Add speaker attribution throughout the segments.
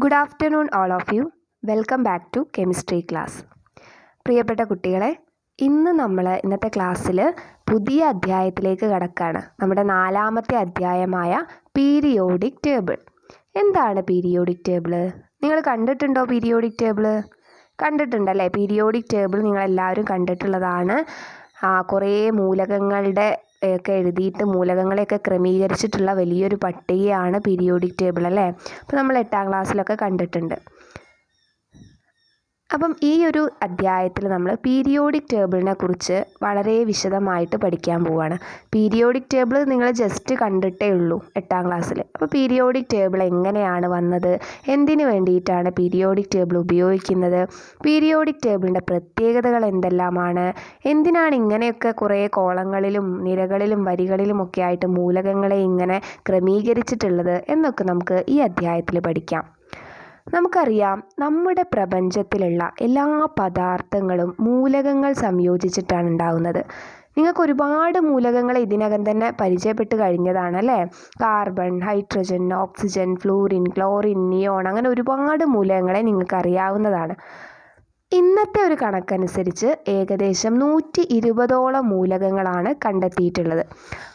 Speaker 1: Good afternoon all of you welcome back to chemistry class പ്രിയപ്പെട്ട കുട്ടികളെ ഇന്ന് നമ്മൾ ഇന്നത്തെ ക്ലാസ്സിൽ പുതിയ അധ്യായത്തിലേക്ക് കടക്കുകയാണ് നമ്മുടെ നാലാമത്തെ അധ്യായമായ പീരിയോഡിക് ടേബിൾ. എന്താണ് പീരിയോഡിക് ടേബിൾ നിങ്ങൾ കണ്ടിട്ടുണ്ടോ പീരിയോഡിക് ടേബിൾ കണ്ടിട്ടുണ്ടല്ലേ? പീരിയോഡിക് ടേബിൾ നിങ്ങളെല്ലാവരും കണ്ടിട്ടുള്ളതാണ്. കുറേ മൂലകങ്ങളുടെ ഒക്കെ എഴുതിയിട്ട് മൂലകങ്ങളെയൊക്കെ ക്രമീകരിച്ചിട്ടുള്ള വലിയൊരു പട്ടികയാണ് പീരിയോഡിക് ടേബിൾ അല്ലേ? അപ്പോൾ നമ്മൾ എട്ടാം ക്ലാസ്സിലൊക്കെ കണ്ടിട്ടുണ്ട്. അപ്പം ഈ ഒരു അധ്യായത്തിൽ നമ്മൾ പീരിയോഡിക് ടേബിളിനെ കുറിച്ച് വളരെ വിശദമായിട്ട് പഠിക്കാൻ പോവുകയാണ് പീരിയോഡിക് ടേബിൾ നിങ്ങൾ ജസ്റ്റ് കണ്ടിട്ടേ ഉള്ളൂ എട്ടാം ക്ലാസ്സിൽ അപ്പോൾ പീരിയോഡിക് ടേബിൾ എങ്ങനെയാണ് വന്നത്? എന്തിനു വേണ്ടിയിട്ടാണ് പീരിയോഡിക് ടേബിൾ ഉപയോഗിക്കുന്നത്? പീരിയോഡിക് ടേബിളിന്റെ പ്രത്യേകതകൾ എന്തെല്ലാമാണ്? എന്തിനാണ് ഇങ്ങനെയൊക്കെ കുറേ കോളങ്ങളിലും നിരകളിലും വരികളിലും ഒക്കെ ആയിട്ട് മൂലകങ്ങളെ ഇങ്ങനെ ക്രമീകരിച്ചിട്ടുള്ളത് എന്നൊക്കെ നമുക്ക് ഈ അധ്യായത്തിൽ പഠിക്കാം. നമുക്കറിയാം നമ്മുടെ പ്രപഞ്ചത്തിലുള്ള എല്ലാ പദാർത്ഥങ്ങളും മൂലകങ്ങൾ സംയോജിച്ചിട്ടാണ് ഉണ്ടാകുന്നത് നിങ്ങൾക്ക് ഒരുപാട് മൂലകങ്ങൾ ഇതിനകം തന്നെ പരിചയപ്പെട്ട് കഴിഞ്ഞതാണ് അല്ലേ carbon hydrogen oxygen fluorine chlorine neon അങ്ങനെ ഒരുപാട് മൂലകങ്ങളെ നിങ്ങൾക്ക് അറിയാവുന്നതാണ് ഇന്നത്തെ ഒരു കണക്കനുസരിച്ച് ഏകദേശം നൂറ്റി ഇരുപതോളം മൂലകങ്ങളാണ് കണ്ടെത്തിയിട്ടുള്ളത്.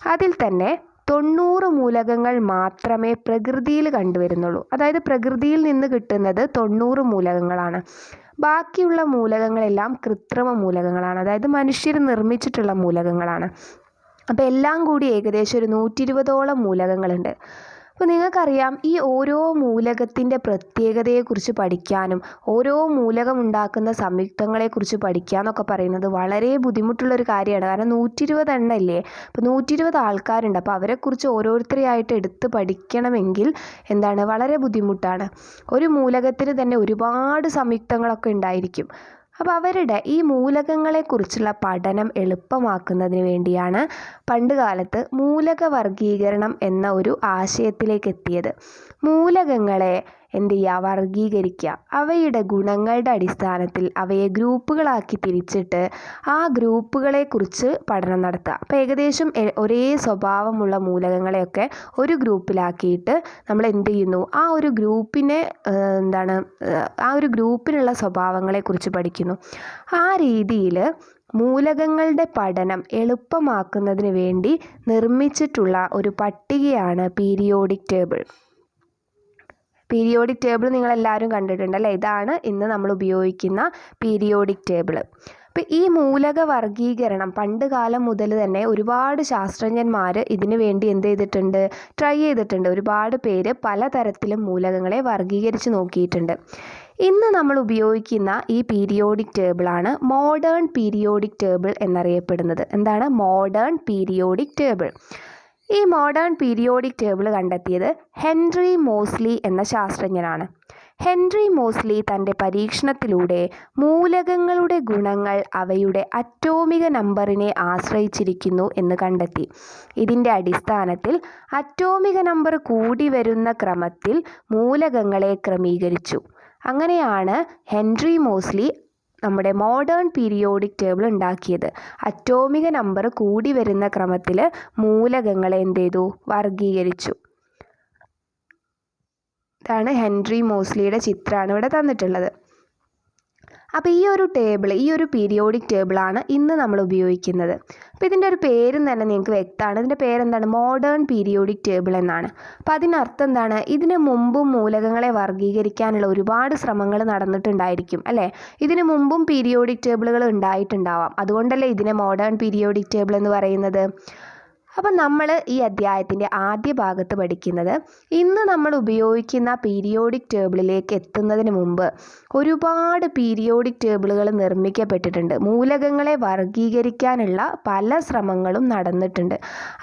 Speaker 1: അതിൽ തന്നെ തൊണ്ണൂറ് മൂലകങ്ങൾ മാത്രമേ പ്രകൃതിയിൽ കണ്ടുവരുന്നുള്ളൂ. അതായത് പ്രകൃതിയിൽ നിന്ന് കിട്ടുന്നത് തൊണ്ണൂറ് മൂലകങ്ങളാണ്. ബാക്കിയുള്ള മൂലകങ്ങളെല്ലാം കൃത്രിമ മൂലകങ്ങളാണ്. അതായത് മനുഷ്യർ നിർമ്മിച്ചിട്ടുള്ള മൂലകങ്ങളാണ്. അപ്പോൾ എല്ലാം കൂടി ഏകദേശം ഒരു നൂറ്റി ഇരുപതോളം മൂലകങ്ങളുണ്ട്. അപ്പോൾ നിങ്ങൾക്കറിയാം ഈ ഓരോ മൂലകത്തിന്റെ പ്രത്യേകതയെക്കുറിച്ച് പഠിക്കാനും ഓരോ മൂലകം ഉണ്ടാക്കുന്ന സംയുക്തങ്ങളെക്കുറിച്ച് പഠിക്കാമെന്നൊക്കെ പറയുന്നത് വളരെ ബുദ്ധിമുട്ടുള്ളൊരു കാര്യമാണ്. കാരണം നൂറ്റി ഇരുപത് എണ്ണല്ലേ? അപ്പോൾ നൂറ്റി ഇരുപത് ആൾക്കാരുണ്ട്. അപ്പോൾ അവരെക്കുറിച്ച് ഓരോരുത്തരെയായിട്ട് എടുത്ത് പഠിക്കണമെങ്കിൽ എന്താണ്? വളരെ ബുദ്ധിമുട്ടാണ്. ഒരു മൂലകത്തിന് തന്നെ ഒരുപാട് സംയുക്തങ്ങളൊക്കെ ഉണ്ടായിരിക്കും. അപ്പോൾ അവരുടെ ഈ മൂലകങ്ങളെക്കുറിച്ചുള്ള പഠനം എളുപ്പമാക്കുന്നതിന് വേണ്ടിയാണ് പണ്ട് കാലത്ത് മൂലക വർഗീകരണം എന്ന ഒരു ആശയത്തിലേക്ക് എത്തിയത് മൂലകങ്ങളെ എന്ത് ചെയ്യുക? വർഗീകരിക്കുക അവയുടെ ഗുണങ്ങളുടെ അടിസ്ഥാനത്തിൽ അവയെ ഗ്രൂപ്പുകളാക്കി തിരിച്ചിട്ട് ആ ഗ്രൂപ്പുകളെക്കുറിച്ച് പഠനം നടത്തുക. അപ്പോൾ ഏകദേശം ഒരേ സ്വഭാവമുള്ള മൂലകങ്ങളെയൊക്കെ ഒരു ഗ്രൂപ്പിലാക്കിയിട്ട് നമ്മൾ എന്ത് ചെയ്യുന്നു? ആ ഒരു ഗ്രൂപ്പിനെ എന്താണ് ആ ഒരു ഗ്രൂപ്പിനുള്ള സ്വഭാവങ്ങളെക്കുറിച്ച് പഠിക്കുന്നു. ആ രീതിയിൽ മൂലകങ്ങളുടെ പഠനം എളുപ്പമാക്കുന്നതിന് വേണ്ടി നിർമ്മിച്ചിട്ടുള്ള ഒരു പട്ടികയാണ് പീരിയോഡിക് ടേബിൾ. പീരിയോഡിക് ടേബിൾ നിങ്ങളെല്ലാവരും കണ്ടിട്ടുണ്ട് അല്ലേ? ഇതാണ് ഇന്ന് നമ്മൾ ഉപയോഗിക്കുന്ന പീരിയോഡിക് ടേബിൾ അപ്പോൾ ഈ മൂലക വർഗീകരണം പണ്ട് കാലം മുതൽ തന്നെ ഒരുപാട് ശാസ്ത്രജ്ഞന്മാർ ഇതിനു വേണ്ടി എന്ത് ചെയ്തിട്ടുണ്ട്? ട്രൈ ചെയ്തിട്ടുണ്ട്. ഒരുപാട് പേര് പലതരത്തിലും മൂലകങ്ങളെ വർഗീകരിച്ച് നോക്കിയിട്ടുണ്ട്. ഇന്ന് നമ്മൾ ഉപയോഗിക്കുന്ന ഈ പീരിയോഡിക് ടേബിളാണ് മോഡേൺ പീരിയോഡിക് ടേബിൾ എന്നറിയപ്പെടുന്നത്. എന്താണ്? മോഡേൺ പീരിയോഡിക് ടേബിൾ ഈ മോഡേൺ പീരിയോഡിക് ടേബിൾ കണ്ടെത്തിയത് ഹെൻറി മോസ്ലി എന്ന ശാസ്ത്രജ്ഞനാണ്. ഹെൻറി മോസ്ലി തന്റെ പരീക്ഷണത്തിലൂടെ മൂലകങ്ങളുടെ ഗുണങ്ങൾ അവയുടെ അറ്റോമിക നമ്പറിനെ ആശ്രയിച്ചിരിക്കുന്നു എന്ന് കണ്ടെത്തി. ഇതിന്റെ അടിസ്ഥാനത്തിൽ അറ്റോമിക നമ്പർ കൂടി വരുന്ന ക്രമത്തിൽ മൂലകങ്ങളെ ക്രമീകരിച്ചു. അങ്ങനെയാണ് ഹെൻറി മോസ്ലി നമ്മുടെ മോഡേൺ പീരിയോഡിക് ടേബിൾ ഉണ്ടാക്കിയത്. അറ്റോമിക നമ്പർ കൂടി വരുന്ന ക്രമത്തിൽ മൂലകങ്ങളെ എന്ത് ചെയ്തു? വർഗീകരിച്ചു ഇതാണ് ഹെൻറി മോസ്ലിയുടെ ചിത്രമാണ് ഇവിടെ തന്നിട്ടുള്ളത്. അപ്പോൾ ഈ ഒരു ടേബിൾ ഈ ഒരു പീരിയോഡിക് ടേബിളാണ് ഇന്ന് നമ്മൾ ഉപയോഗിക്കുന്നത്. അപ്പോൾ ഇതിന്റെ ഒരു പേരും തന്നെ നിങ്ങൾക്ക് വ്യക്തമാണ്. ഇതിന്റെ പേരെന്താണ്? മോഡേൺ പീരിയോഡിക് ടേബിൾ എന്നാണ്. അപ്പോൾ അതിനർത്ഥം എന്താണ്? ഇതിന് മുമ്പും മൂലകങ്ങളെ വർഗീകരിക്കാനുള്ള ഒരുപാട് ശ്രമങ്ങൾ നടന്നിട്ടുണ്ടായിരിക്കും അല്ലേ? ഇതിന് മുമ്പും പീരിയോഡിക് ടേബിളുകൾ ഉണ്ടായിട്ടുണ്ടാവാം. അതുകൊണ്ടല്ലേ ഇതിനെ മോഡേൺ പീരിയോഡിക് ടേബിൾ എന്ന് പറയുന്നത്? അപ്പം നമ്മൾ ഈ അധ്യായത്തിന്റെ ആദ്യ ഭാഗത്ത് പഠിക്കുന്നത് ഇന്ന് നമ്മൾ ഉപയോഗിക്കുന്ന പീരിയോഡിക് ടേബിളിലേക്ക് എത്തുന്നതിന് മുമ്പ് ഒരുപാട് പീരിയോഡിക് ടേബിളുകൾ നിർമ്മിക്കപ്പെട്ടിട്ടുണ്ട്. മൂലകങ്ങളെ വർഗീകരിക്കാനുള്ള പല ശ്രമങ്ങളും നടന്നിട്ടുണ്ട്.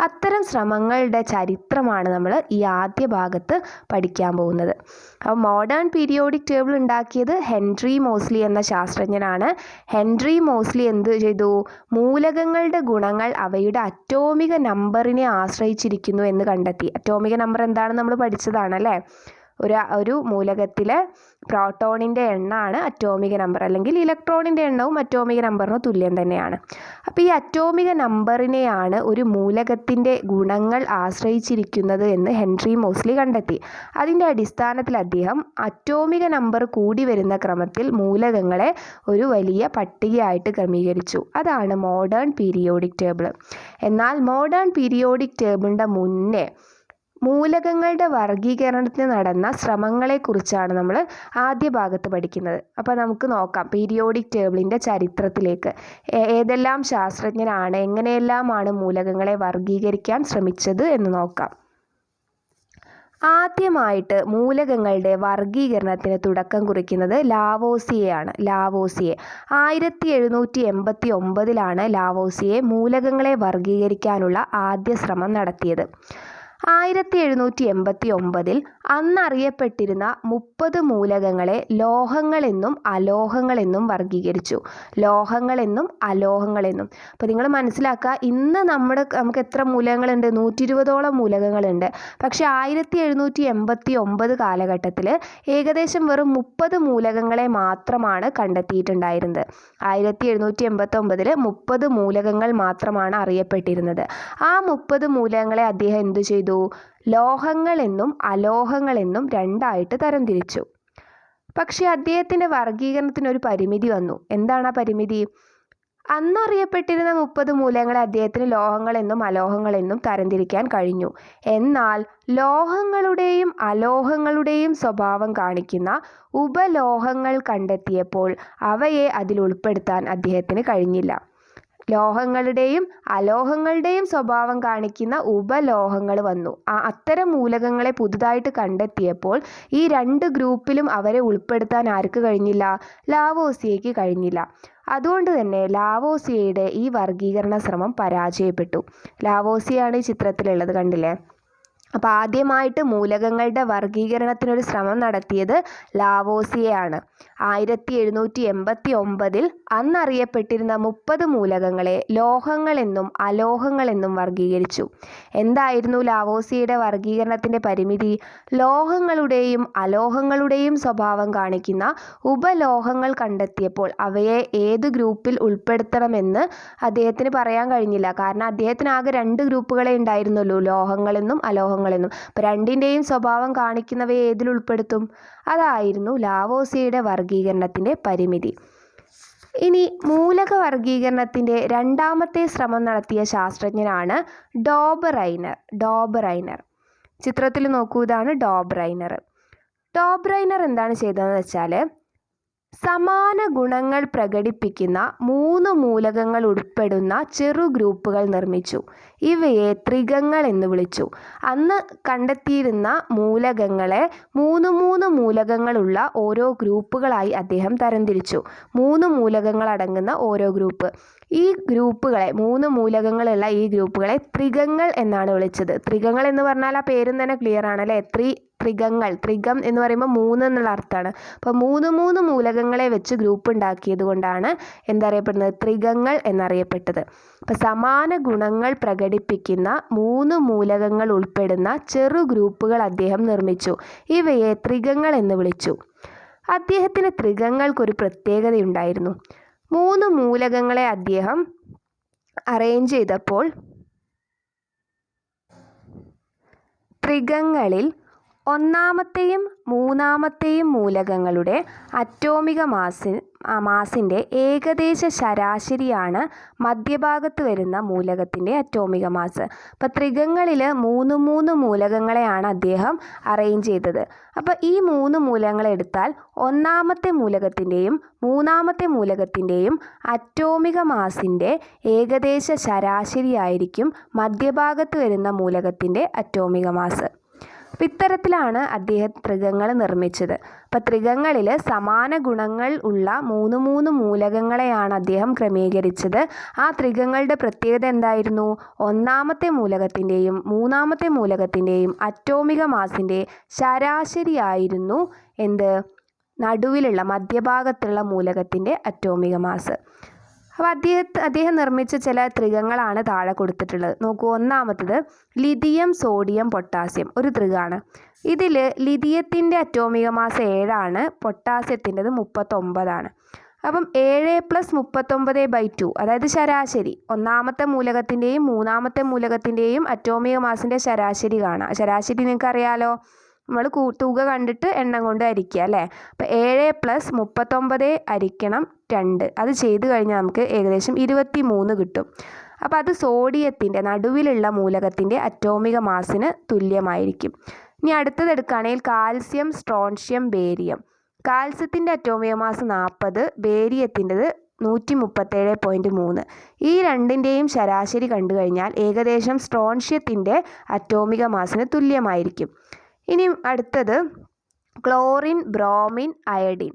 Speaker 1: അത്തരം ശ്രമങ്ങളുടെ ചരിത്രമാണ് നമ്മൾ ഈ ആദ്യ ഭാഗത്ത് പഠിക്കാൻ പോകുന്നത്. അപ്പോൾ മോഡേൺ പീരിയോഡിക് ടേബിൾ ഉണ്ടാക്കിയത് ഹെൻറി മോസ്ലി എന്ന ശാസ്ത്രജ്ഞനാണ്. ഹെൻറി മോസ്ലി എന്ത് ചെയ്തു? മൂലകങ്ങളുടെ ഗുണങ്ങൾ അവയുടെ അറ്റോമിക നമ്പറിനെ ആശ്രയിച്ചിരിക്കുന്നു എന്ന് കണ്ടെത്തി. അറ്റോമിക നമ്പർ എന്താണെന്ന് നമ്മൾ പഠിച്ചതാണ് അല്ലേ ഒരു ഒരു മൂലകത്തിലെ പ്രോട്ടോണിന്റെ എണ്ണമാണ് അറ്റോമിക നമ്പർ. അല്ലെങ്കിൽ ഇലക്ട്രോണിന്റെ എണ്ണവും അറ്റോമിക നമ്പറിന് തുല്യം തന്നെയാണ്. അപ്പോൾ ഈ അറ്റോമിക നമ്പറിനെയാണ് ഒരു മൂലകത്തിന്റെ ഗുണങ്ങൾ ആശ്രയിച്ചിരിക്കുന്നത് എന്ന് ഹെൻറി മോസ്ലി കണ്ടെത്തി. അതിന്റെ അടിസ്ഥാനത്തിൽ അദ്ദേഹം അറ്റോമിക നമ്പർ കൂടി വരുന്ന ക്രമത്തിൽ മൂലകങ്ങളെ ഒരു വലിയ പട്ടികയായിട്ട് ക്രമീകരിച്ചു. അതാണ് മോഡേൺ പീരിയോഡിക് ടേബിൾ. എന്നാൽ മോഡേൺ പീരിയോഡിക് ടേബിളിന്റെ മുന്നേ മൂലകങ്ങളുടെ വർഗീകരണത്തിന് നടന്ന ശ്രമങ്ങളെക്കുറിച്ചാണ് നമ്മൾ ആദ്യ ഭാഗത്ത് പഠിക്കുന്നത്. അപ്പോൾ നമുക്ക് നോക്കാം. പീരിയോഡിക് ടേബിളിന്റെ ചരിത്രത്തിലേക്ക്. ഏതെല്ലാം ശാസ്ത്രജ്ഞരാണ് എങ്ങനെയെല്ലാമാണ് മൂലകങ്ങളെ വർഗീകരിക്കാൻ ശ്രമിച്ചത് എന്ന് നോക്കാം. ആദ്യമായിട്ട് മൂലകങ്ങളുടെ വർഗീകരണത്തിന് തുടക്കം കുറിക്കുന്നത് ലാവോസിയയാണ്. ലാവോസിയെ. ആയിരത്തി എഴുന്നൂറ്റി എൺപത്തി ഒമ്പതിലാണ് ലാവോസിയെ മൂലകങ്ങളെ വർഗീകരിക്കാനുള്ള ആദ്യ ശ്രമം നടത്തിയത്. ആയിരത്തി എഴുന്നൂറ്റി എൺപത്തി ഒമ്പതിൽ അന്നറിയപ്പെട്ടിരുന്ന മുപ്പത് മൂലകങ്ങളെ ലോഹങ്ങളെന്നും അലോഹങ്ങളെന്നും വർഗീകരിച്ചു ലോഹങ്ങളെന്നും അലോഹങ്ങളെന്നും. അപ്പോൾ നിങ്ങൾ മനസ്സിലാക്കുക ഇന്ന് നമ്മുടെ നമുക്ക് എത്ര മൂലകങ്ങളുണ്ട്? നൂറ്റി ഇരുപതോളം മൂലകങ്ങളുണ്ട്. പക്ഷേ ആയിരത്തി എഴുന്നൂറ്റി എൺപത്തി ഒമ്പത് കാലഘട്ടത്തിൽ ഏകദേശം വെറും മുപ്പത് മൂലകങ്ങളെ മാത്രമാണ് കണ്ടെത്തിയിട്ടുണ്ടായിരുന്നത്. ആയിരത്തി എഴുന്നൂറ്റി എൺപത്തി ഒമ്പതിൽ മുപ്പത് മൂലകങ്ങൾ മാത്രമാണ് അറിയപ്പെട്ടിരുന്നത്. ആ മുപ്പത് മൂലകങ്ങളെ അദ്ദേഹം എന്തു ചെയ്തു? ലോഹങ്ങളെന്നും അലോഹങ്ങളെന്നും രണ്ടായിട്ട് തരംതിരിച്ചു. പക്ഷേ അദ്ദേഹത്തിന്റെ വർഗീകരണത്തിന് ഒരു പരിമിതി വന്നു. എന്താണ് ആ പരിമിതി? അന്നറിയപ്പെട്ടിരുന്ന മുപ്പത് മൂലങ്ങളെ അദ്ദേഹത്തിന് ലോഹങ്ങളെന്നും അലോഹങ്ങളെന്നും തരംതിരിക്കാൻ കഴിഞ്ഞു. എന്നാൽ ലോഹങ്ങളുടെയും അലോഹങ്ങളുടെയും സ്വഭാവം കാണിക്കുന്ന ഉപലോഹങ്ങൾ കണ്ടെത്തിയപ്പോൾ അവയെ അതിൽ ഉൾപ്പെടുത്താൻ അദ്ദേഹത്തിന് കഴിഞ്ഞില്ല. ലോഹങ്ങളുടെയും അലോഹങ്ങളുടെയും സ്വഭാവം കാണിക്കുന്ന ഉപലോഹങ്ങൾ വന്നു. ആ അത്തരം മൂലകങ്ങളെ പുതുതായിട്ട് കണ്ടെത്തിയപ്പോൾ ഈ രണ്ട് ഗ്രൂപ്പിലും അവരെ ഉൾപ്പെടുത്താൻ ആർക്ക് കഴിഞ്ഞില്ല? ലാവോസിയയ്ക്ക് കഴിഞ്ഞില്ല. അതുകൊണ്ട് തന്നെ ലാവോസിയയുടെ ഈ വർഗീകരണ ശ്രമം പരാജയപ്പെട്ടു. ലാവോസിയാണ് ഈ ചിത്രത്തിലുള്ളത് കണ്ടില്ലേ? അപ്പോൾ ആദ്യമായിട്ട് മൂലകങ്ങളുടെ വർഗീകരണത്തിനൊരു ശ്രമം നടത്തിയത് ലാവോസിയയാണ്. ആയിരത്തി എഴുന്നൂറ്റി എൺപത്തി ഒമ്പതിൽ അന്നറിയപ്പെട്ടിരുന്ന മുപ്പത് മൂലകങ്ങളെ ലോഹങ്ങളെന്നും അലോഹങ്ങളെന്നും വർഗീകരിച്ചു എന്തായിരുന്നു ലാവോസിയുടെ വർഗീകരണത്തിന്റെ പരിമിതി? ലോഹങ്ങളുടെയും അലോഹങ്ങളുടെയും സ്വഭാവം കാണിക്കുന്ന ഉപലോഹങ്ങൾ കണ്ടെത്തിയപ്പോൾ അവയെ ഏത് ഗ്രൂപ്പിൽ ഉൾപ്പെടുത്തണമെന്ന് അദ്ദേഹത്തിന് പറയാൻ കഴിഞ്ഞില്ല. കാരണം അദ്ദേഹത്തിന് ആകെ രണ്ട് ഗ്രൂപ്പുകളെ ഉണ്ടായിരുന്നുള്ളൂ ലോഹങ്ങളെന്നും അലോഹങ്ങളെന്നും അപ്പോൾ രണ്ടിന്റെയും സ്വഭാവം കാണിക്കുന്നവയെ ഏതിൽ ഉൾപ്പെടുത്തും? അതായിരുന്നു ലാവോസിയുടെ വർഗീകരണത്തിന്റെ പരിമിതി. ഇനി മൂലക വർഗീകരണത്തിന്റെ രണ്ടാമത്തെ ശ്രമം നടത്തിയ ശാസ്ത്രജ്ഞനാണ് ഡോബറൈനർ ഡോബറൈനർ. ചിത്രത്തിൽ നോക്കൂ ഇതാണ് ഡോബ്രൈനർ ഡോബ്രൈനർ എന്താണ് ചെയ്തതെന്ന് വെച്ചാൽ സമാന ഗുണങ്ങൾ പ്രകടിപ്പിക്കുന്ന മൂന്ന് മൂലകങ്ങൾ ഉൾപ്പെടുന്ന ചെറു ഗ്രൂപ്പുകൾ നിർമ്മിച്ചു. ഇവയെ ത്രികങ്ങൾ എന്ന് വിളിച്ചു. അന്ന് കണ്ടെത്തിയിരുന്ന മൂലകങ്ങളെ മൂന്ന് മൂന്ന് മൂലകങ്ങളുള്ള ഓരോ ഗ്രൂപ്പുകളായി അദ്ദേഹം തരംതിരിച്ചു. മൂന്ന് മൂലകങ്ങൾ അടങ്ങുന്ന ഓരോ ഗ്രൂപ്പ്. ഈ ഗ്രൂപ്പുകളെ മൂന്ന് മൂലകങ്ങളുള്ള ഈ ഗ്രൂപ്പുകളെ ത്രികങ്ങൾ എന്നാണ് വിളിച്ചത്. ത്രികങ്ങൾ എന്ന് പറഞ്ഞാൽ ആ പേരും തന്നെ ക്ലിയർ ആണല്ലേ? ത്രി ത്രികങ്ങൾ ത്രികം എന്ന് പറയുമ്പോൾ മൂന്ന് എന്നുള്ള അർത്ഥമാണ്. അപ്പോൾ മൂന്ന് മൂന്ന് മൂലകങ്ങളെ വെച്ച് ഗ്രൂപ്പ് ഉണ്ടാക്കിയത് കൊണ്ടാണ് എന്തറിയപ്പെടുന്നത് ത്രികങ്ങൾ എന്നറിയപ്പെട്ടത്. അപ്പോൾ സമാന ഗുണങ്ങൾ പ്രകടിപ്പിക്കുന്ന മൂന്ന് മൂലകങ്ങൾ ഉൾപ്പെടുന്ന ചെറു ഗ്രൂപ്പുകൾ അദ്ദേഹം നിർമ്മിച്ചു. ഇവയെ ത്രികങ്ങൾ എന്ന് വിളിച്ചു. അദ്ദേഹത്തിന് ത്രികങ്ങൾക്കൊരു പ്രത്യേകതയുണ്ടായിരുന്നു. മൂന്ന് മൂലകങ്ങളെ അദ്ദേഹം അറേഞ്ച് ചെയ്തപ്പോൾ ത്രികങ്ങളിൽ ഒന്നാമത്തെയും മൂന്നാമത്തെയും മൂലകങ്ങളുടെ അറ്റോമിക മാസി ആ മാസിന്റെ ഏകദേശ ശരാശരിയാണ് മധ്യഭാഗത്ത് വരുന്ന മൂലകത്തിന്റെ അറ്റോമിക മാസ്. അപ്പോൾ ത്രികങ്ങളിൽ മൂന്ന് മൂന്ന് മൂലകങ്ങളെയാണ് അദ്ദേഹം അറേഞ്ച് ചെയ്തത്. അപ്പോൾ ഈ മൂന്ന് മൂലകങ്ങൾ എടുത്താൽ ഒന്നാമത്തെ മൂലകത്തിന്റെയും മൂന്നാമത്തെ മൂലകത്തിന്റെയും അറ്റോമിക മാസിന്റെ ഏകദേശ ശരാശരി ആയിരിക്കും മധ്യഭാഗത്ത് വരുന്ന മൂലകത്തിന്റെ അറ്റോമിക മാസ്. അപ്പം ഇത്തരത്തിലാണ് അദ്ദേഹം ത്രികങ്ങൾ നിർമ്മിച്ചത്. അപ്പം ത്രികങ്ങളിൽ സമാന ഗുണങ്ങൾ ഉള്ള മൂന്ന് മൂന്ന് മൂലകങ്ങളെയാണ് അദ്ദേഹം ക്രമീകരിച്ചത്. ആ ത്രികങ്ങളുടെ പ്രത്യേകത എന്തായിരുന്നു? ഒന്നാമത്തെ മൂലകത്തിന്റെയും മൂന്നാമത്തെ മൂലകത്തിന്റെയും അറ്റോമിക മാസിന്റെ ശരാശരിയായിരുന്നു എന്ത്? നടുവിലുള്ള മധ്യഭാഗത്തുള്ള മൂലകത്തിന്റെ അറ്റോമിക മാസ് അപ്പോൾ അദ്ദേഹത്തെ അദ്ദേഹം നിർമ്മിച്ച ചില ത്രികങ്ങളാണ് താഴെ കൊടുത്തിട്ടുള്ളത്. നോക്കൂ ഒന്നാമത്തത് ലിഥിയം സോഡിയം പൊട്ടാസ്യം ഒരു ത്രികാണ് ഇതിൽ ലിഥിയത്തിന്റെ അറ്റോമിക മാസ് ഏഴാണ് പൊട്ടാസ്യത്തിന്റെത് മുപ്പത്തൊമ്പതാണ്. അപ്പം ഏഴ് പ്ലസ് മുപ്പത്തൊമ്പത് ബൈ ടു അതായത് ശരാശരി. ഒന്നാമത്തെ മൂലകത്തിന്റെയും മൂന്നാമത്തെ മൂലകത്തിന്റെയും അറ്റോമിക മാസിന്റെ ശരാശരി കാണാം. ശരാശരി നിങ്ങൾക്ക് അറിയാലോ നമ്മൾ തുക കണ്ടിട്ട് എണ്ണം കൊണ്ട് ഹരിക്കുക അല്ലേ? അപ്പോൾ ഏഴ് പ്ലസ് മുപ്പത്തൊമ്പത് ഹരിക്കണം രണ്ട്. അത് ചെയ്ത് കഴിഞ്ഞാൽ നമുക്ക് ഏകദേശം ഇരുപത്തി മൂന്ന് കിട്ടും. അപ്പോൾ അത് സോഡിയത്തിന്റെ നടുവിലുള്ള മൂലകത്തിന്റെ അറ്റോമിക മാസിന് തുല്യമായിരിക്കും. ഇനി അടുത്തത് എടുക്കുകയാണെങ്കിൽ കാൽസ്യം സ്ട്രോൺഷ്യം ബേരിയം കാൽസ്യത്തിന്റെ അറ്റോമിക മാസ് നാൽപ്പത് ബേരിയത്തിന്റെത് നൂറ്റി മുപ്പത്തേഴ് പോയിന്റ് മൂന്ന്. ഈ രണ്ടിന്റെയും ശരാശരി കണ്ടു കഴിഞ്ഞാൽ ഏകദേശം സ്ട്രോൺഷ്യത്തിന്റെ അറ്റോമിക മാസിന് തുല്യമായിരിക്കും. ഇനി അടുത്തത് ക്ലോറിൻ ബ്രോമിൻ അയഡിൻ.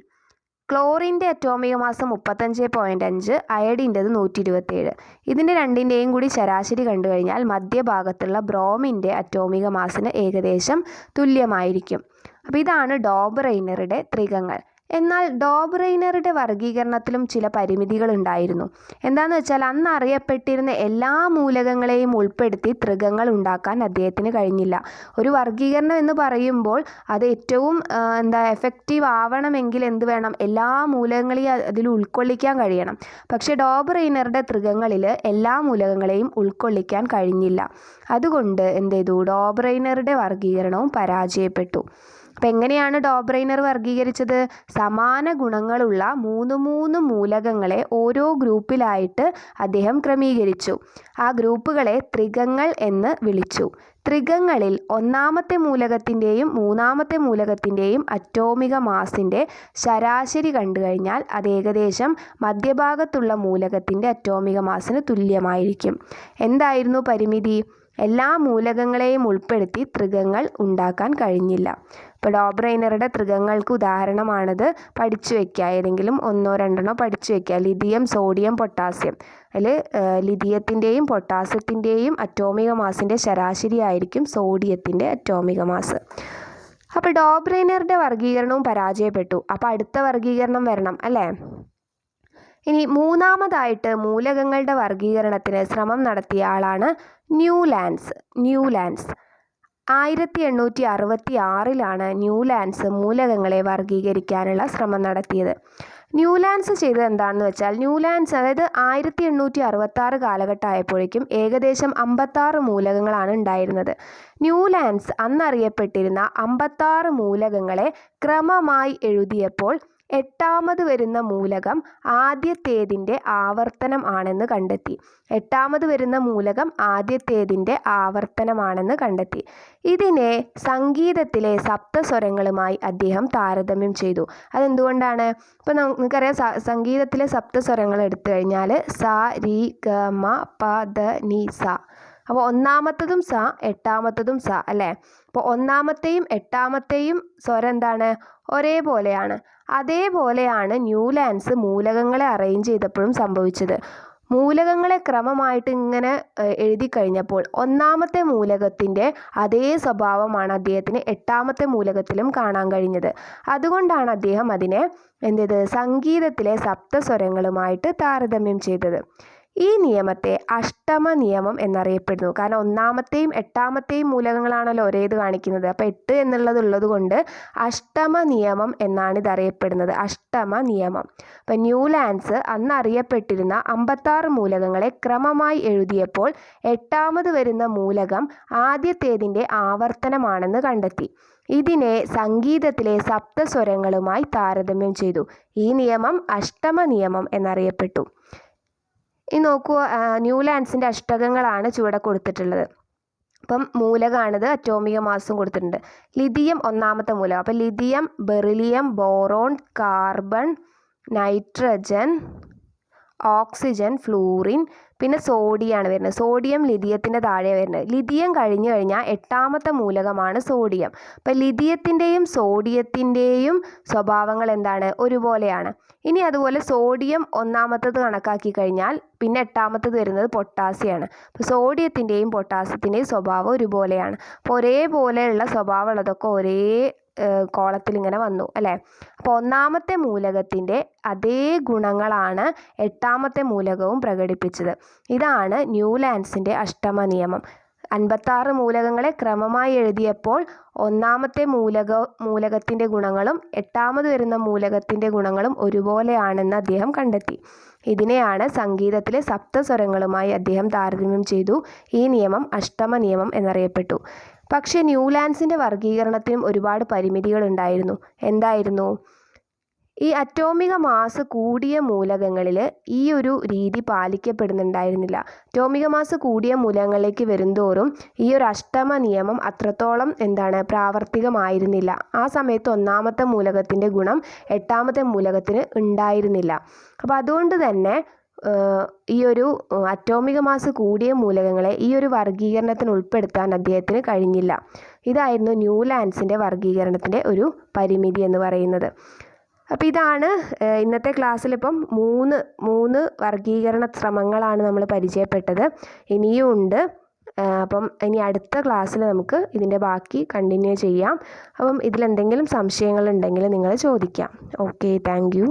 Speaker 1: ക്ലോറിന്റെ അറ്റോമിക മാസം മുപ്പത്തഞ്ച് പോയിന്റ് അഞ്ച് അയഡിന്റെത് നൂറ്റി ഇരുപത്തേഴ് ഇതിന്റെ രണ്ടിന്റെയും കൂടി ശരാശരി കണ്ടു കഴിഞ്ഞാൽ മധ്യഭാഗത്തുള്ള ബ്രോമിന്റെ അറ്റോമിക മാസിന് ഏകദേശം തുല്യമായിരിക്കും. അപ്പോൾ ഇതാണ് ഡോബ്രൈനറുടെ ത്രികങ്ങൾ. എന്നാൽ ഡോബ്രൈനറുടെ വർഗീകരണത്തിലും ചില പരിമിതികൾ ഉണ്ടായിരുന്നു. എന്താണെന്ന് വെച്ചാൽ അന്ന് അറിയപ്പെട്ടിരുന്ന എല്ലാ മൂലകങ്ങളെയും ഉൾപ്പെടുത്തി ത്രികങ്ങൾ ഉണ്ടാക്കാൻ അദ്ദേഹത്തിന് കഴിഞ്ഞില്ല. ഒരു വർഗീകരണം എന്ന് പറയുമ്പോൾ അത് ഏറ്റവും എന്താ എഫക്റ്റീവ് ആവണമെങ്കിൽ എന്ത് വേണം? എല്ലാ മൂലകങ്ങളെയും അതിൽ ഉൾക്കൊള്ളിക്കാൻ കഴിയണം. പക്ഷേ ഡോബ്രൈനറുടെ ത്രികങ്ങളിൽ എല്ലാ മൂലകങ്ങളെയും ഉൾക്കൊള്ളിക്കാൻ കഴിഞ്ഞില്ല. അതുകൊണ്ട് എന്ത് ചെയ്തു? ഡോബ്രൈനറുടെ വർഗീകരണവും പരാജയപ്പെട്ടു. അപ്പം എങ്ങനെയാണ് ഡോബ്രൈനർ വർഗീകരിച്ചത് സമാന ഗുണങ്ങളുള്ള മൂന്ന് മൂന്ന് മൂലകങ്ങളെ ഓരോ ഗ്രൂപ്പിലായിട്ട് അദ്ദേഹം ക്രമീകരിച്ചു. ആ ഗ്രൂപ്പുകളെ ത്രികങ്ങൾ എന്ന് വിളിച്ചു. ത്രികങ്ങളിൽ ഒന്നാമത്തെ മൂലകത്തിന്റെയും മൂന്നാമത്തെ മൂലകത്തിന്റെയും അറ്റോമിക മാസിന്റെ ശരാശരി കണ്ടു കഴിഞ്ഞാൽ അത് ഏകദേശം മധ്യഭാഗത്തുള്ള മൂലകത്തിന്റെ അറ്റോമിക മാസിന് തുല്യമായിരിക്കും. എന്തായിരുന്നു പരിമിതി? എല്ലാ മൂലകങ്ങളെയും ഉൾപ്പെടുത്തി ത്രികങ്ങൾ ഉണ്ടാക്കാൻ കഴിഞ്ഞില്ല. ഇപ്പോൾ ഡോബ്രൈനറുടെ ത്രികങ്ങൾക്ക് ഉദാഹരണമാണിത് പഠിച്ചു വയ്ക്കുക ഏതെങ്കിലും ഒന്നോ രണ്ടെണ്ണോ പഠിച്ചു വയ്ക്കുക ലിഥിയം സോഡിയം പൊട്ടാസ്യം. അതിൽ ലിഥിയത്തിന്റെയും പൊട്ടാസ്യത്തിന്റെയും അറ്റോമിക മാസിന്റെ ശരാശരി ആയിരിക്കും സോഡിയത്തിന്റെ അറ്റോമിക മാസ്. അപ്പോൾ ഡോബ്രൈനറുടെ വർഗീകരണവും പരാജയപ്പെട്ടു. അപ്പോൾ അടുത്ത വർഗീകരണം വരണം അല്ലേ? ഇനി മൂന്നാമതായിട്ട് മൂലകങ്ങളുടെ വർഗീകരണത്തിന് ശ്രമം നടത്തിയ ആളാണ് ന്യൂലാൻഡ്സ് ന്യൂലാൻഡ്സ്. ആയിരത്തി എണ്ണൂറ്റി അറുപത്തി ആറിലാണ് ന്യൂലാൻഡ്സ് മൂലകങ്ങളെ വർഗീകരിക്കാനുള്ള ശ്രമം നടത്തിയത്. ന്യൂലാൻഡ്സ് ചെയ്തത് എന്താണെന്ന് വെച്ചാൽ ന്യൂലാൻഡ്സ് അതായത് ആയിരത്തി എണ്ണൂറ്റി അറുപത്തി ആറ് കാലഘട്ടമായപ്പോഴേക്കും ഏകദേശം അമ്പത്താറ് മൂലകങ്ങളാണ് ഉണ്ടായിരുന്നത്. ന്യൂലാൻഡ്സ് അന്നറിയപ്പെട്ടിരുന്ന അമ്പത്താറ് മൂലകങ്ങളെ ക്രമമായി എഴുതിയപ്പോൾ എട്ടാമത് വരുന്ന മൂലകം ആദ്യത്തേതിന്റെ ആവർത്തനം ആണെന്ന് കണ്ടെത്തി. എട്ടാമത് വരുന്ന മൂലകം ആദ്യത്തേതിന്റെ ആവർത്തനമാണെന്ന് കണ്ടെത്തി. ഇതിനെ സംഗീതത്തിലെ സപ്തസ്വരങ്ങളുമായി അദ്ദേഹം താരതമ്യം ചെയ്തു. അതെന്തുകൊണ്ടാണ്? ഇപ്പോൾ നമുക്കറിയാം സംഗീതത്തിലെ സപ്തസ്വരങ്ങൾ എടുത്തു കഴിഞ്ഞാൽ സ രി ഗ മ പ ദ നി സ. അപ്പോൾ ഒന്നാമത്തതും സ എട്ടാമത്തതും സ അല്ലേ? അപ്പോൾ ഒന്നാമത്തെയും എട്ടാമത്തെയും സ്വരം എന്താണ്? ഒരേപോലെയാണ്. അതേപോലെയാണ് ന്യൂലാൻഡ്സ് മൂലകങ്ങളെ അറേഞ്ച് ചെയ്തപ്പോഴും സംഭവിച്ചത്. മൂലകങ്ങളെ ക്രമമായിട്ട് ഇങ്ങനെ എഴുതി കഴിഞ്ഞപ്പോൾ ഒന്നാമത്തെ മൂലകത്തിന്റെ അതേ സ്വഭാവമാണ് അദ്ദേഹത്തിന് എട്ടാമത്തെ മൂലകത്തിലും കാണാൻ കഴിഞ്ഞത്. അതുകൊണ്ടാണ് അദ്ദേഹം അതിനെ എന്ത് സംഗീതത്തിലെ സപ്തസ്വരങ്ങളുമായിട്ട് താരതമ്യം ചെയ്തത്. ഈ നിയമത്തെ അഷ്ടമ നിയമം എന്നറിയപ്പെടുന്നു. കാരണം ഒന്നാമത്തെയും എട്ടാമത്തെയും മൂലകങ്ങളാണല്ലോ ഒരേത് കാണിക്കുന്നത്. അപ്പോൾ എട്ട് എന്നുള്ളത് ഉള്ളത് കൊണ്ട് അഷ്ടമ നിയമം എന്നാണ് ഇത് അറിയപ്പെടുന്നത്. അഷ്ടമ നിയമം. അപ്പം ന്യൂലാൻഡ്സ് അന്ന് അറിയപ്പെട്ടിരുന്ന അമ്പത്താറ് മൂലകങ്ങളെ ക്രമമായി എഴുതിയപ്പോൾ എട്ടാമത് വരുന്ന മൂലകം ആദ്യത്തേതിന്റെ ആവർത്തനമാണെന്ന് കണ്ടെത്തി. ഇതിനെ സംഗീതത്തിലെ സപ്തസ്വരങ്ങളുമായി താരതമ്യം ചെയ്തു. ഈ നിയമം അഷ്ടമ നിയമം എന്നറിയപ്പെട്ടു. ഈ നോക്കൂ ന്യൂലാൻഡ്സിന്റെ അഷ്ടകങ്ങളാണ് ചുവടെ കൊടുത്തിട്ടുള്ളത്. അപ്പം മൂലകമാണിത് അറ്റോമിക മാസും കൊടുത്തിട്ടുണ്ട്. ലിഥിയം ഒന്നാമത്തെ മൂലകം. അപ്പം lithium beryllium boron carbon nitrogen oxygen fluorine പിന്നെ സോഡിയമാണ് വരുന്നത്. സോഡിയം ലിഥിയത്തിന്റെ താഴെ വരുന്നത്. ലിഥിയം കഴിഞ്ഞു കഴിഞ്ഞാൽ എട്ടാമത്തെ മൂലകമാണ് സോഡിയം. അപ്പം ലിഥിയത്തിന്റെയും സോഡിയത്തിന്റെയും സ്വഭാവങ്ങൾ എന്താണ്? ഒരുപോലെയാണ്. ഇനി അതുപോലെ സോഡിയം ഒന്നാമത്തത് കണക്കാക്കി കഴിഞ്ഞാൽ പിന്നെ എട്ടാമത്തത് വരുന്നത് പൊട്ടാസ്യമാണ്. അപ്പോൾ സോഡിയത്തിന്റെയും പൊട്ടാസ്യത്തിന്റെയും സ്വഭാവം ഒരുപോലെയാണ്. അപ്പോൾ ഒരേപോലെയുള്ള സ്വഭാവമുള്ളതൊക്കെ ഒരേ കോളത്തിൽ ഇങ്ങനെ വന്നു അല്ലേ? അപ്പോൾ ഒന്നാമത്തെ മൂലകത്തിന്റെ അതേ ഗുണങ്ങളാണ് എട്ടാമത്തെ മൂലകവും പ്രകടിപ്പിച്ചത്. ഇതാണ് ന്യൂലാൻഡ്സിന്റെ അഷ്ടമ നിയമം. അൻപത്താറ് മൂലകങ്ങളെ ക്രമമായി എഴുതിയപ്പോൾ ഒന്നാമത്തെ മൂലക മൂലകത്തിന്റെ ഗുണങ്ങളും എട്ടാമത് വരുന്ന മൂലകത്തിന്റെ ഗുണങ്ങളും ഒരുപോലെയാണെന്ന് അദ്ദേഹം കണ്ടെത്തി. ഇതിനെയാണ് സംഗീതത്തിലെ സപ്തസ്വരങ്ങളുമായി അദ്ദേഹം താരതമ്യം ചെയ്തു. ഈ നിയമം അഷ്ടമ നിയമം എന്നറിയപ്പെട്ടു. പക്ഷേ ന്യൂലാൻഡ്സിന്റെ വർഗീകരണത്തിനും ഒരുപാട് പരിമിതികളുണ്ടായിരുന്നു. എന്തായിരുന്നു? ഈ അറ്റോമിക മാസ് കൂടിയ മൂലകങ്ങളിൽ ഈ ഒരു രീതി പാലിക്കപ്പെടുന്നുണ്ടായിരുന്നില്ല. അറ്റോമിക മാസ് കൂടിയ മൂലകങ്ങളിലേക്ക് വരുന്തോറും ഈ ഒരു അഷ്ടമ നിയമം അത്രത്തോളം എന്താണ് പ്രാവർത്തികമായിരുന്നില്ല. ആ സമയത്ത് ഒന്നാമത്തെ മൂലകത്തിന്റെ ഗുണം എട്ടാമത്തെ മൂലകത്തിന് ഉണ്ടായിരുന്നില്ല. അപ്പോൾ അതുകൊണ്ട് തന്നെ ഈ ഒരു അറ്റോമിക മാസ് കൂടിയ മൂലകങ്ങളെ ഈ ഒരു വർഗീകരണത്തിന് ഉൾപ്പെടുത്താൻ അദ്ദേഹത്തിന് കഴിഞ്ഞില്ല. ഇതായിരുന്നു ന്യൂലാൻഡ്സിന്റെ വർഗീകരണത്തിന്റെ ഒരു പരിമിതി എന്ന് പറയുന്നത്. അപ്പോൾ ഇതാണ് ഇന്നത്തെ ക്ലാസ്സിലിപ്പം മൂന്ന് മൂന്ന് വർഗീകരണ ശ്രമങ്ങളാണ് നമ്മൾ പരിചയപ്പെട്ടത്. ഇനിയും ഉണ്ട്. അപ്പം ഇനി അടുത്ത ക്ലാസ്സിൽ നമുക്ക് ഇതിന്റെ ബാക്കി കണ്ടിന്യൂ ചെയ്യാം. അപ്പം ഇതിലെന്തെങ്കിലും സംശയങ്ങളുണ്ടെങ്കിൽ നിങ്ങൾ ചോദിക്കാം. Okay thank